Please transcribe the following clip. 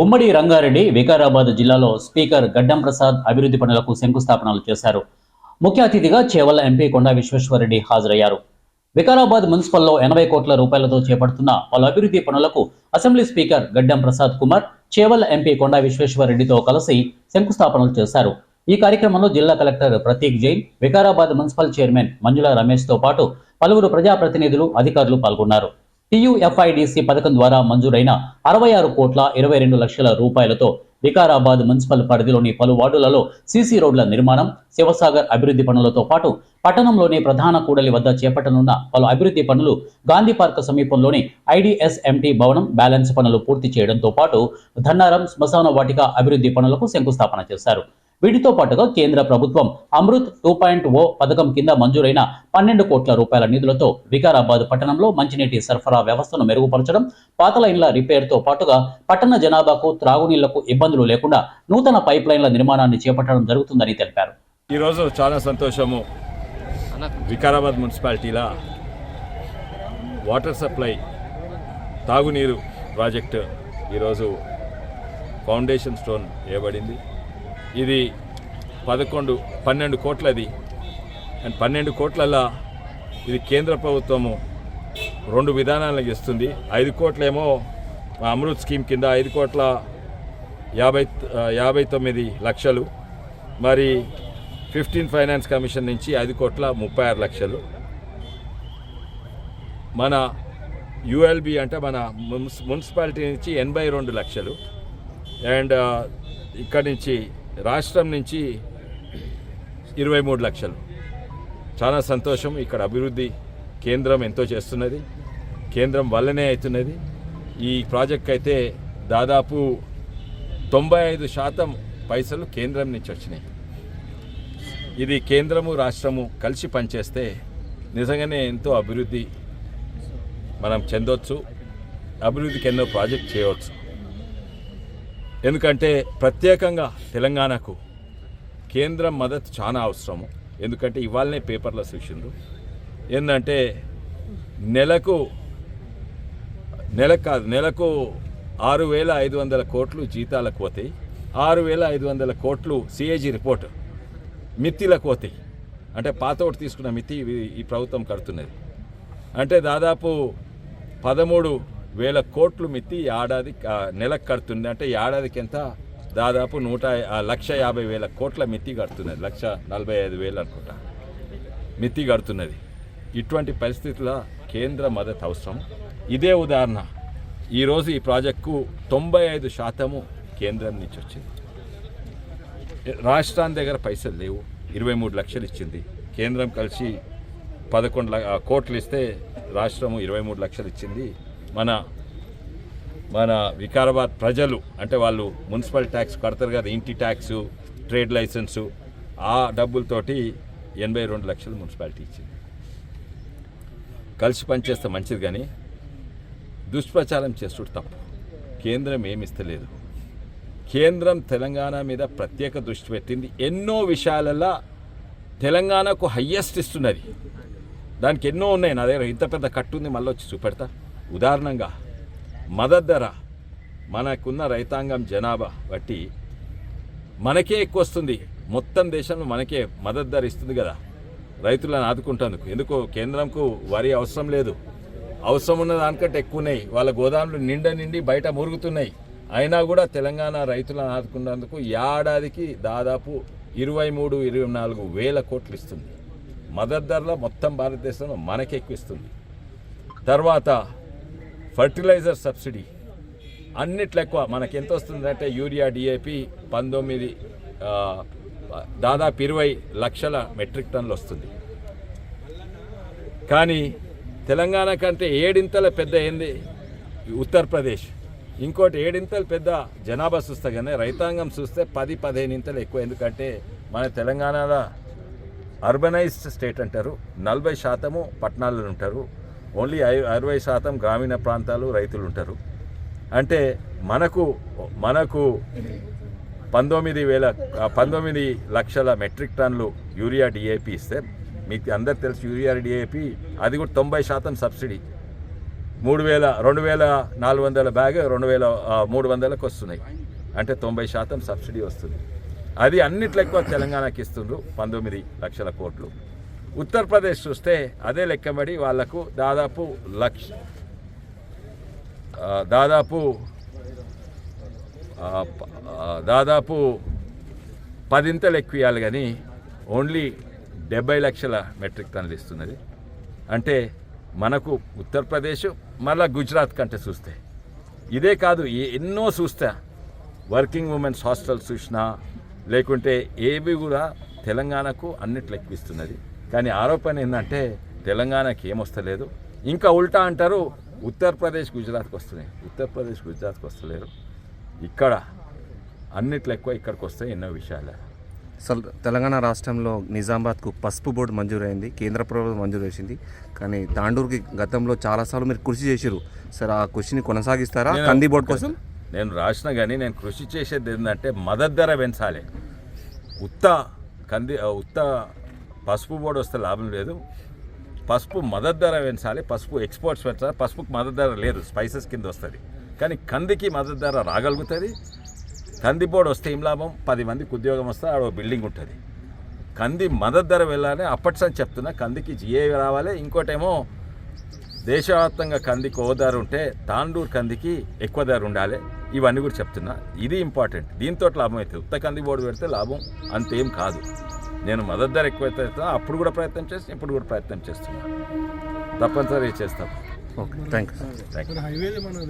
ఉమ్మడి రంగారెడ్డి వికారాబాద్ జిల్లాలో స్పీకర్ గడ్డం ప్రసాద్ అభివృద్ధి పనులకు శంకుస్థాపనలు చేశారు. ముఖ్య అతిథిగా చేవల్ల ఎంపీ కొండా విశ్వేశ్వరరెడ్డి హాజరయ్యారు. వికారాబాద్ మున్సిపల్లో ఎనభై కోట్ల రూపాయలతో చేపడుతున్న పలు అభివృద్ధి పనులకు assembly speaker Gaddam Prasad Kumar Chevella MP Konda విశ్వేశ్వరరెడ్డితో కలిసి శంకుస్థాపనలు చేశారు. ఈ కార్యక్రమంలో జిల్లా collector Prateek Jain Vikarabad municipal chairman Manjula రమేష్తో పాటు పలువురు ప్రజాప్రతినిధులు అధికారులు పాల్గొన్నారు. టీయూఎఫ్ఐడిసి పథకం ద్వారా మంజూరైన అరవై ఆరు కోట్ల ఇరవై రెండు లక్షల రూపాయలతో వికారాబాద్ మున్సిపల్ పరిధిలోని పలు వార్డులలో సీసీ రోడ్ల నిర్మాణం శివసాగర్ అభివృద్ధి పనులతో పాటు పట్టణంలోని ప్రధాన కూడలి వద్ద చేపట్టనున్న పలు అభివృద్ధి పనులు గాంధీ పార్క్ సమీపంలోని ఐడిఎస్ఎంటీ భవనం బ్యాలెన్స్ పనులు పూర్తి చేయడంతో పాటు ధన్నారం శ్మశాన వాటిక అభివృద్ధి పనులకు శంకుస్థాపన చేశారు. వీటితో పాటుగా కేంద్ర ప్రభుత్వం అమృత్ టూ పాయింట్ ఓ పథకం కింద మంజూరైన పన్నెండు కోట్ల రూపాయల నిధులతో వికారాబాద్ పట్టణంలో మంచినీటి సరఫరా వ్యవస్థను మెరుగుపరచడం పాత లైన్ల రిపేర్తో పాటుగా పట్టణ జనాభాకు త్రాగునీళ్ళకు ఇబ్బందులు లేకుండా నూతన పైప్ లైన్ల నిర్మాణాన్ని చేపట్టడం జరుగుతుందని తెలిపారు. ఈరోజు చాలా సంతోషము. వికారాబాద్ మున్సిపాలిటీలో వాటర్ సప్లై తాగునీరు ప్రాజెక్టు ఈరోజు ఫౌండేషన్ స్టోన్ వేయబడింది. ఇది పదకొండు పన్నెండు కోట్లది. అండ్ పన్నెండు కోట్లల్లో ఇది కేంద్ర ప్రభుత్వము రెండు విధానాలను ఇస్తుంది ఐదు కోట్లేమో అమృత్ స్కీమ్ కింద ఐదు కోట్ల యాభై యాభై తొమ్మిది లక్షలు. మరి ఫిఫ్టీన్ ఫైనాన్స్ కమిషన్ నుంచి ఐదు కోట్ల ముప్పై ఆరు లక్షలు. మన యుఎల్బి అంటే మన మున్సి మున్సిపాలిటీ నుంచి ఎనభై రెండు లక్షలు. అండ్ ఇక్కడి నుంచి రాష్ట్రం నుంచి ఇరవై మూడు లక్షలు. చాలా సంతోషం. ఇక్కడ అభివృద్ధి కేంద్రం ఎంతో చేస్తున్నది. కేంద్రం వల్లనే అవుతున్నది. ఈ ప్రాజెక్ట్ అయితే దాదాపు తొంభై ఐదు శాతం పైసలు కేంద్రం నుంచి వచ్చినాయి. ఇది కేంద్రము రాష్ట్రము కలిసి పనిచేస్తే నిజంగానే ఎంతో అభివృద్ధి మనం చెందొచ్చు. అభివృద్ధికి ఎన్నో ప్రాజెక్ట్ చేయవచ్చు. ఎందుకంటే ప్రత్యేకంగా తెలంగాణకు కేంద్రం మద్దతు చాలా అవసరము. ఎందుకంటే ఇవాళనే పేపర్లో చూసిండ్రు. ఏంటంటే నెలకు నెలకు కాదు నెలకు ఆరు వేల ఐదు వందల కోట్లు జీతాలకు పోతాయి. ఆరు వేల ఐదు వందల కోట్లు సిఏజీ రిపోర్ట్ మిత్తిలకు పోతాయి. అంటే పాతోటి తీసుకున్న మిత్తి ఈ ప్రభుత్వం కడుతున్నది. అంటే దాదాపు పదమూడు వేల కోట్లు మిత్తి ఏడాది నెలకు కడుతుంది. అంటే ఏడాదికి ఎంత? దాదాపు నూట లక్ష యాభై వేల కోట్ల మిత్తి కడుతున్నది. లక్ష నలభై ఐదు వేలు అనుకుంటా. మిత్తి కడుతున్నది. ఇటువంటి పరిస్థితుల కేంద్ర మద్దతు అవసరం. ఇదే ఉదాహరణ. ఈరోజు ఈ ప్రాజెక్టుకు తొంభై ఐదు శాతము కేంద్రం నుంచి వచ్చింది. రాష్ట్రాన్ని దగ్గర పైసలు లేవు. ఇరవై మూడు లక్షలు ఇచ్చింది. కేంద్రం కలిసి పదకొండు కోట్లు ఇస్తే రాష్ట్రము ఇరవై మూడు లక్షలు ఇచ్చింది. మన మన వికారాబాద్ ప్రజలు అంటే వాళ్ళు మున్సిపల్ ట్యాక్స్ కడతారు కదా ఇంటి ట్యాక్సు ట్రేడ్ లైసెన్సు ఆ డబ్బులతోటి ఎనభై రెండు లక్షలు మున్సిపాలిటీ ఇచ్చింది. కలిసి పనిచేస్తే మంచిది కానీ దుష్ప్రచారం చేస్తుడు తప్పు. కేంద్రం ఏమి ఇస్తలేదు. కేంద్రం తెలంగాణ మీద ప్రత్యేక దృష్టి పెట్టింది. ఎన్నో విషయాలలో తెలంగాణకు హయ్యెస్ట్ ఇస్తున్నది. దానికి ఎన్నో ఉన్నాయి. నా దగ్గర ఇంత పెద్ద కట్టు ఉంది మళ్ళీ వచ్చి చూపెడతా. ఉదాహరణంగా మద్దతు ధర మనకున్న రైతాంగం జనాభా బట్టి మనకే ఎక్కువ వస్తుంది మొత్తం దేశంలో మనకే మద్దతు ధర ఇస్తుంది కదా. రైతులను ఆదుకుంటేందుకు. ఎందుకు కేంద్రంకు వరి అవసరం లేదు. అవసరం ఉన్న దానికంటే ఎక్కువ ఉన్నాయి వాళ్ళ గోదాములు నిండా నిండి బయట మురుగుతున్నాయి. అయినా కూడా తెలంగాణ రైతులను ఆదుకున్నందుకు ఏడాదికి దాదాపు ఇరవై మూడు ఇరవై నాలుగు వేల కోట్లు ఇస్తుంది. మద్దతు ధరలో మొత్తం భారతదేశంలో మనకెక్కువ ఇస్తుంది. తర్వాత ఫర్టిలైజర్ సబ్సిడీ. అన్నిట్లో ఎక్కువ మనకి ఎంత వస్తుందంటే యూరియా డిఏపి పంతొమ్మిది దాదాపు ఇరవై లక్షల మెట్రిక్ టన్నులు వస్తుంది. కానీ తెలంగాణ కంటే ఏడింతల పెద్ద ఏంది? ఉత్తరప్రదేశ్. ఇంకోటి ఏడింతలు పెద్ద జనాభా చూస్తే కానీ రైతాంగం చూస్తే పది పదిహేను ఇంతలు ఎక్కువ. ఎందుకంటే మన తెలంగాణలో అర్బనైజ్డ్ స్టేట్ అంటారు. నలభై శాతము పట్టణాల్లో ఉంటారు. ఓన్లీ ఐ అరవై శాతం గ్రామీణ ప్రాంతాలు రైతులు ఉంటారు. అంటే మనకు మనకు పంతొమ్మిది వేల పంతొమ్మిది లక్షల మెట్రిక్ టన్నులు యూరియా డిఏపి ఇస్తే మీకు అందరికి తెలుసు యూరియా డిఏపి అది కూడా తొంభై శాతం సబ్సిడీ. మూడు వేల రెండు వేల నాలుగు వందల బ్యాగ్ రెండు వేల మూడు వందలకు వస్తున్నాయి. అంటే తొంభై శాతం సబ్సిడీ వస్తుంది. అది అన్నిట్లో ఎక్కువ తెలంగాణకి ఇస్తుండ్రు పంతొమ్మిది లక్షల కోట్లు. ఉత్తరప్రదేశ్ చూస్తే అదే లెక్కబడి వాళ్ళకు దాదాపు లక్ష దాదాపు దాదాపు పదింతలు ఎక్కువ ఇవ్వాలి కానీ ఓన్లీ డెబ్బై లక్షల మెట్రిక్ టన్నులు ఇస్తున్నది. అంటే మనకు ఉత్తరప్రదేశ్ మళ్ళా గుజరాత్ కంటే చూస్తే. ఇదే కాదు ఎన్నో చూస్తా. వర్కింగ్ ఉమెన్స్ హాస్టల్స్ చూసినా లేకుంటే ఏవి కూడా తెలంగాణకు అన్నిట్లు ఎక్కువిస్తున్నది. కానీ ఆరోపణ ఏంటంటే తెలంగాణకి ఏమొస్తలేదు. ఇంకా ఉల్టా అంటారు ఉత్తరప్రదేశ్ గుజరాత్కి వస్తున్నాయి. ఉత్తరప్రదేశ్ గుజరాత్కి వస్తలేరు ఇక్కడ అన్నిట్లు ఎక్కువ ఇక్కడికి వస్తాయి ఎన్నో విషయాలు. అసలు తెలంగాణ రాష్ట్రంలో నిజామాబాద్కు పసుపు బోర్డు మంజూరైంది కేంద్ర ప్రభుత్వం మంజూరు చేసింది కానీ తాండూరుకి గతంలో చాలాసార్లు మీరు కృషి చేశారు సార్ ఆ కృషిని కొనసాగిస్తారా? కంది బోర్డు కోసం? నేను రాసిన కానీ నేను కృషి చేసేది ఏంటంటే మద్దతు ధర పెంచాలి. ఉత్త కంది ఉత్త పసుపు బోర్డు వస్తే లాభం లేదు. పసుపు మద్దతు ధర పెంచాలి పసుపు ఎక్స్పోర్ట్స్ పెంచాలి పసుపుకి మద్దతు ధర లేదు స్పైసెస్ కింద వస్తుంది. కానీ కందికి మద్దతు ధర రాగలుగుతుంది. కంది బోర్డు వస్తే ఏం లాభం? పది మందికి ఉద్యోగం వస్తే ఆడ బిల్డింగ్ ఉంటుంది. కంది మద్దతు ధర వెళ్ళాలి అప్పటి చెప్తున్నా కందికి జిఏ రావాలి. ఇంకోటేమో దేశవ్యాప్తంగా కందికి ఓ ధర ఉంటే తాండూరు కందికి ఎక్కువ ధర ఉండాలి. ఇవన్నీ కూడా చెప్తున్నా. ఇది ఇంపార్టెంట్ దీంతో లాభం అవుతుంది ఉత్త కంది బోర్డు పెడితే లాభం అంతేం కాదు. నేను మద్దతు ధర ఎక్కువ అవుతుందో అప్పుడు కూడా ప్రయత్నం చేస్తాను ఇప్పుడు కూడా ప్రయత్నం చేస్తున్నా. తప్పనిసరిగా చేస్తాం okay thank you thank you